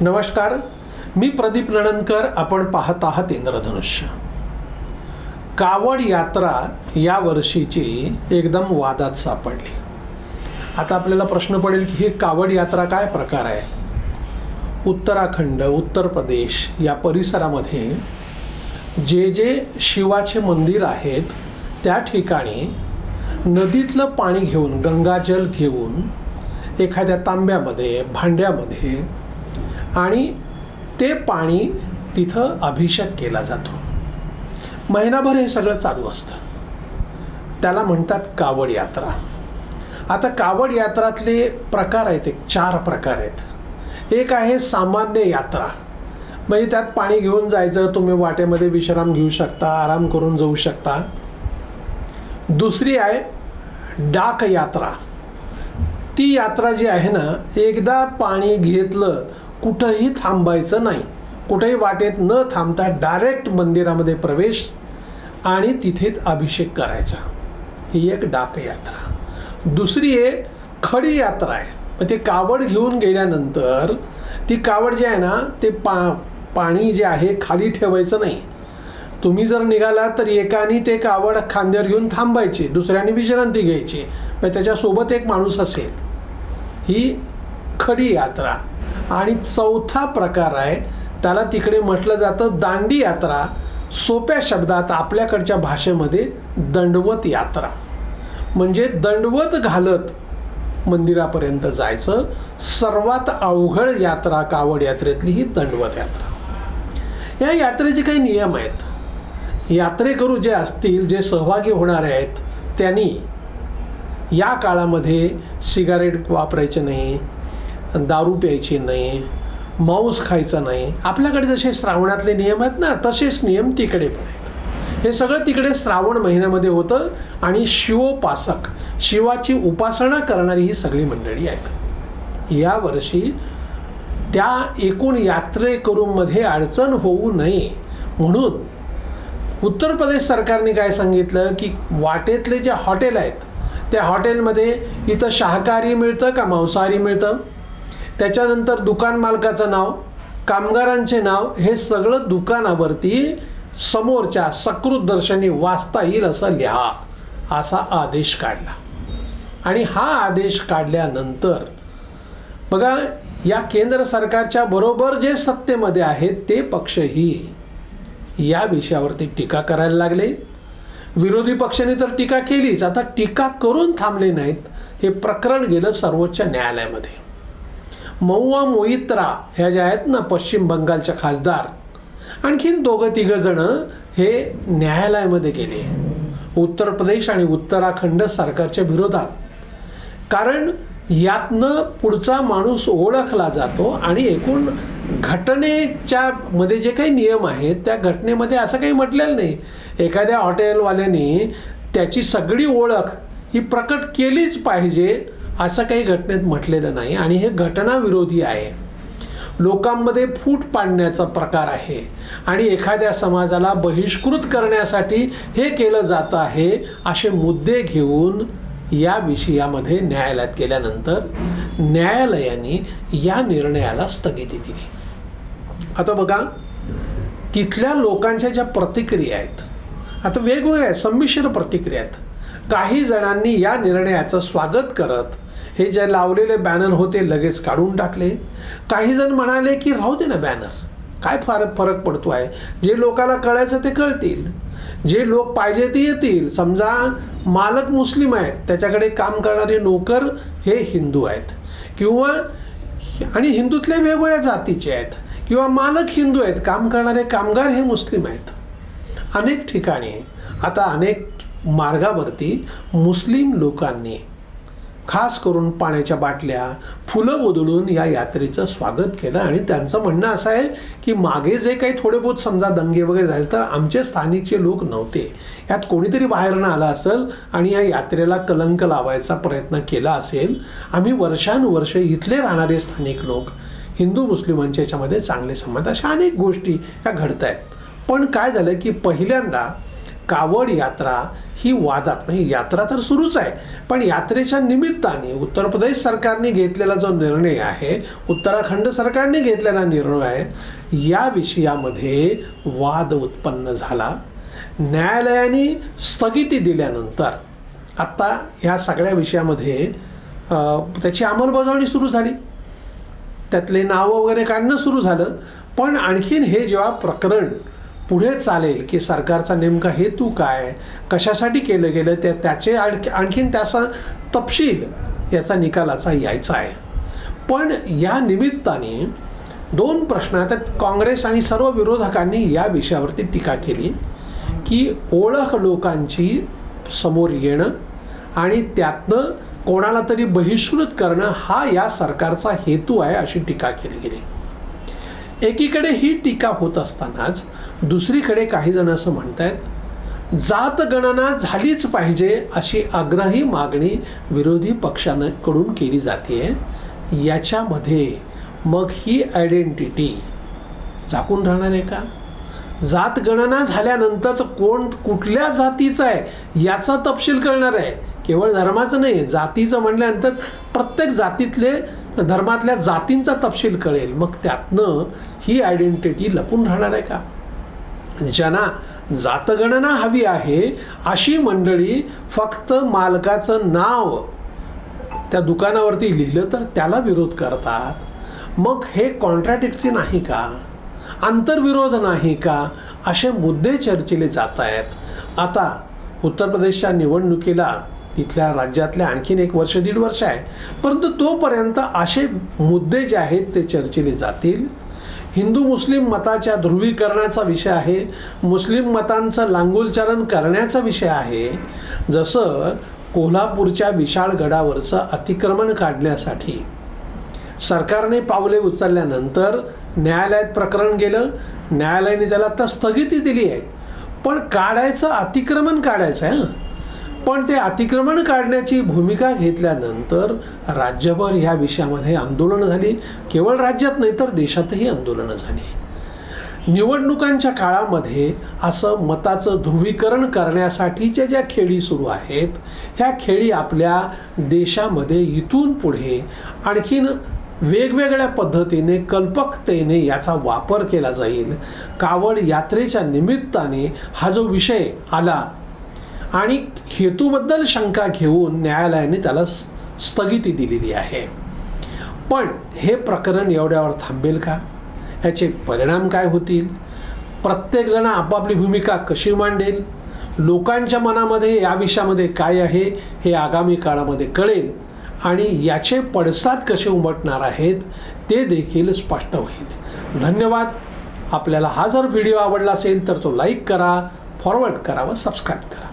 नमस्कार मी प्रदीप नणनकर आपण पाहत आहात इंद्रधनुष्य. कावड यात्रा या वर्षीची एकदम वादात सापडली. आता आपल्याला प्रश्न पडेल की ही कावड यात्रा काय प्रकार आहे? उत्तराखंड उत्तर प्रदेश या परिसरामध्ये जे जे शिवाचे मंदिर आहेत त्या ठिकाणी नदीतलं पाणी घेऊन गंगाजल घेऊन एखाद्या तांब्यामध्ये भांड्यामध्ये आणि ते पाणी तिथं अभिषेक केला जातो. महिनाभर हे सगळं चालू असतं. त्याला म्हणतात कावड यात्रा. आता कावड यात्रातले प्रकार आहेत एक चार प्रकार आहेत. एक आहे सामान्य यात्रा. म्हणजे त्यात पाणी घेऊन जायचं तुम्ही वाटेमध्ये विश्राम घेऊ शकता आराम करून जाऊ शकता. दुसरी आहे डाक यात्रा. ती यात्रा जी आहे ना एकदा पाणी घेतलं कुठंही थांबायचं नाही. कुठेही वाटेत न थांबता डायरेक्ट मंदिरामध्ये प्रवेश आणि तिथेच अभिषेक करायचा. ही एक डाक यात्रा दुसरी आहे खडी यात्रा आहे. मग ते कावड घेऊन गेल्यानंतर ती कावड जी आहे ना ते पा पाणी जे आहे खाली ठेवायचं नाही. तुम्ही जर निघाला तर एकाने ते कावड खांद्यावर घेऊन थांबायचे दुसऱ्याने विश्रांती घ्यायची. मग त्याच्यासोबत एक माणूस असेल. ही खडी यात्रा. आणि चौथा प्रकार आहे त्याला तिकडे म्हटलं जातं दांडी यात्रा. सोप्या शब्दात आपल्याकडच्या भाषेमध्ये दंडवत यात्रा. म्हणजे दंडवत घालत मंदिरापर्यंत जायचं. सर्वात अवघड यात्रा कावड यात्रेतली ही दंडवत यात्रा. या यात्रेचे काही नियम आहेत. यात्रेकरू जे असतील जे सहभागी होणारे आहेत त्यांनी या काळामध्ये सिगारेट वापरायचे नाही दारू प्यायची नाही मांस खायचं नाही. आपल्याकडे जसे श्रावणातले नियम आहेत ना तसेच नियम तिकडे पण आहेत. हे सगळं तिकडे श्रावण महिन्यामध्ये होतं आणि शिवोपासक शिवाची उपासना करणारी ही सगळी मंडळी आहेत. यावर्षी त्या एकूण यात्रेकरूंमध्ये अडचण होऊ नये. म्हणून उत्तर प्रदेश सरकारने काय सांगितलं की वाटेतले जे हॉटेल आहेत त्या हॉटेलमध्ये इथं शाकाहारी मिळतं का मांसाहारी मिळतं? त्याच्यानंतर दुकान मालकाचं नाव कामगारांचे नाव हे सगळं दुकानावरती समोरच्या सकृत दर्शनी वाचता येईल असं लिहा असा आदेश काढला. आणि हा आदेश काढल्यानंतर बघा या केंद्र सरकारच्या बरोबर जे सत्तेमध्ये आहेत ते पक्षही या विषयावरती टीका करायला लागले. विरोधी पक्षाने तर टीका केलीच. आता टीका करून थांबले नाहीत. हे प्रकरण गेलं सर्वोच्च न्यायालयामध्ये. मऊआ मोहित्रा ह्या ज्या आहेत ना पश्चिम बंगालच्या खासदार आणखीन दोघं तिघं जण हे न्यायालयामध्ये गेले. उत्तर प्रदेश आणि उत्तराखंड सरकारच्या विरोधात. कारण यातनं पुढचा माणूस ओळखला जातो आणि एकूण घटनेच्या मध्ये जे काही नियम आहेत त्या घटनेमध्ये असं काही म्हटलेलं नाही. एखाद्या हॉटेलवाल्याने त्याची सगळी ओळख ही प्रकट केलीच पाहिजे असं काही घटनेत म्हटलेलं नाही. आणि हे घटनाविरोधी आहे. लोकांमध्ये फूट पाडण्याचा प्रकार आहे. आणि एखाद्या समाजाला बहिष्कृत करण्यासाठी हे केलं जातं आहे असे मुद्दे घेऊन या विषयामध्ये न्यायालयात गेल्यानंतर न्यायालयाने या निर्णयाला स्थगिती दिली. आता बघा तिथल्या लोकांच्या ज्या प्रतिक्रिया आहेत आता वेगवेगळ्या आहेत संमिश्र प्रतिक्रिया आहेत. काही जणांनी या निर्णयाचं स्वागत करत हे जे लावलेले बॅनर होते लगेच काढून टाकले. काही जण म्हणाले की राहू दे ना बॅनर काय फार फरक पडतो आहे? जे लोकाला कळायचं ते कळतील. जे लोक पाहिजे ते येतील. समजा मालक मुस्लिम आहेत. त्याच्याकडे काम करणारे नोकर हे हिंदू आहेत. किंवा आणि हिंदूतले वेगवेगळ्या जातीचे आहेत. किंवा मालक हिंदू आहेत. काम करणारे कामगार हे मुस्लिम आहेत. अनेक ठिकाणी आता अनेक मार्गावरती मुस्लिम लोकांनी खास करून पाण्याच्या बाटल्या फुलं बदलून या यात्रेचं स्वागत केलं. आणि त्यांचं म्हणणं असं आहे की मागे जे काही थोडे बहुत समजा दंगे वगैरे झाले तर आमचे स्थानिकचे लोक नव्हते. यात कोणीतरी बाहेरनं आलं असेल आणि या यात्रेला कलंक लावायचा प्रयत्न केला असेल. आम्ही वर्षानुवर्ष इथले राहणारे स्थानिक लोक हिंदू मुस्लिमांच्या याच्यामध्ये चांगले संबंध अशा अनेक गोष्टी ह्या घडत आहेत पण काय झालं की पहिल्यांदा कावड यात्रा ही वादात म्हणजे यात्रा तर सुरूच आहे पण यात्रेच्या निमित्ताने उत्तर प्रदेश सरकारने घेतलेला जो निर्णय आहे उत्तराखंड सरकारने घेतलेला निर्णय आहे या विषयामध्ये वाद उत्पन्न झाला. न्यायालयाने स्थगिती दिल्यानंतर आत्ता ह्या सगळ्या विषयामध्ये त्याची अंमलबजावणी सुरू झाली. त्यातले नावं वगैरे काढणं सुरू झालं. पण आणखीन हे जेव्हा प्रकरण पुढे चालेल की सरकारचा नेमका हेतू काय कशासाठी केलं गेलं? ते त्याचे आणखी आणखीन त्याचा तपशील याचा निकालाचा यायचा आहे. पण या निमित्ताने दोन प्रश्न आता काँग्रेस आणि सर्व विरोधकांनी या विषयावरती टीका केली की ओळख लोकांची समोर येणं आणि त्यातनं कोणाला तरी बहिष्कृत करणं हा या सरकारचा हेतू आहे अशी टीका केली गेली. एकीकडे ही टीका होत असतानाच दुसरीकडे काही जण असं म्हणतायत जात गणना झालीच पाहिजे अशी आग्रही मागणी विरोधी पक्षांकडून केली जाते याच्यामध्ये मग ही आयडेंटिटी झाकून राहणार आहे का? जात गणना झाल्यानंतर कोण कुठल्या जातीचा आहे याचा तपशील कळणार आहे. केवळ धर्माचं नाही जातीचं म्हणल्यानंतर प्रत्येक जातीतले धर्मातल्या जातींचा तपशील कळेल. मग त्यातनं ही आयडेंटिटी लपून राहणार आहे का? ज्यांना जातगणना हवी आहे अशी मंडळी फक्त मालकाचं नाव त्या दुकानावरती लिहिलं तर त्याला विरोध करतात. मग हे कॉन्ट्रॅडिक्टरी नाही का? आंतरविरोध नाही का? असे मुद्दे चर्चेले जात आहेत आता उत्तर प्रदेशच्या निवडणुकीला इथल्या राज्यातल्या आणखीन एक वर्ष दीड वर्ष आहे. परंतु तोपर्यंत असे मुद्दे जे आहेत ते चर्चेले जातील. हिंदू मुस्लिम मताच्या ध्रुवीकरणाचा विषय आहे. मुस्लिम मतांचं लांगुलचालन करण्याचा विषय आहे. जसं कोल्हापूरच्या विशाळगडावरचं अतिक्रमण काढण्यासाठी सरकारने पावले उचलल्यानंतर न्यायालयात प्रकरण गेलं. न्यायालयाने त्याला आता स्थगिती दिली आहे. पण काढायचं अतिक्रमण काढायचं आहे पण ते अतिक्रमण काढण्याची भूमिका घेतल्यानंतर राज्यभर ह्या विषयामध्ये आंदोलनं झाली. केवळ राज्यात नाही तर देशातही आंदोलनं झाली. निवडणुकांच्या काळामध्ये असं मताचं ध्रुवीकरण करण्यासाठीच्या ज्या खेळी सुरू आहेत ह्या खेळी आपल्या देशामध्ये इथून पुढे आणखीन वेगवेगळ्या पद्धतीने कल्पकतेने याचा वापर केला जाईल. कावड यात्रेच्या निमित्ताने हा जो विषय आला आणि हेतूबद्दल शंका घेऊन न्यायालयाने त्याला स्थगिती दिलेली आहे. पण हे प्रकरण एवढ्यावर थांबेल का? याचे परिणाम काय होतील? प्रत्येकजण आपापली भूमिका कशी मांडेल? लोकांच्या मनामध्ये या विषयामध्ये काय आहे? हे आगामी काळामध्ये कळेल. आणि याचे पडसाद कसे उमटणार आहेत? ते देखील स्पष्ट होईल. धन्यवाद. आपल्याला हा जर व्हिडिओ आवडला असेल तर तो लाईक करा फॉरवर्ड करा व सबस्क्राईब करा.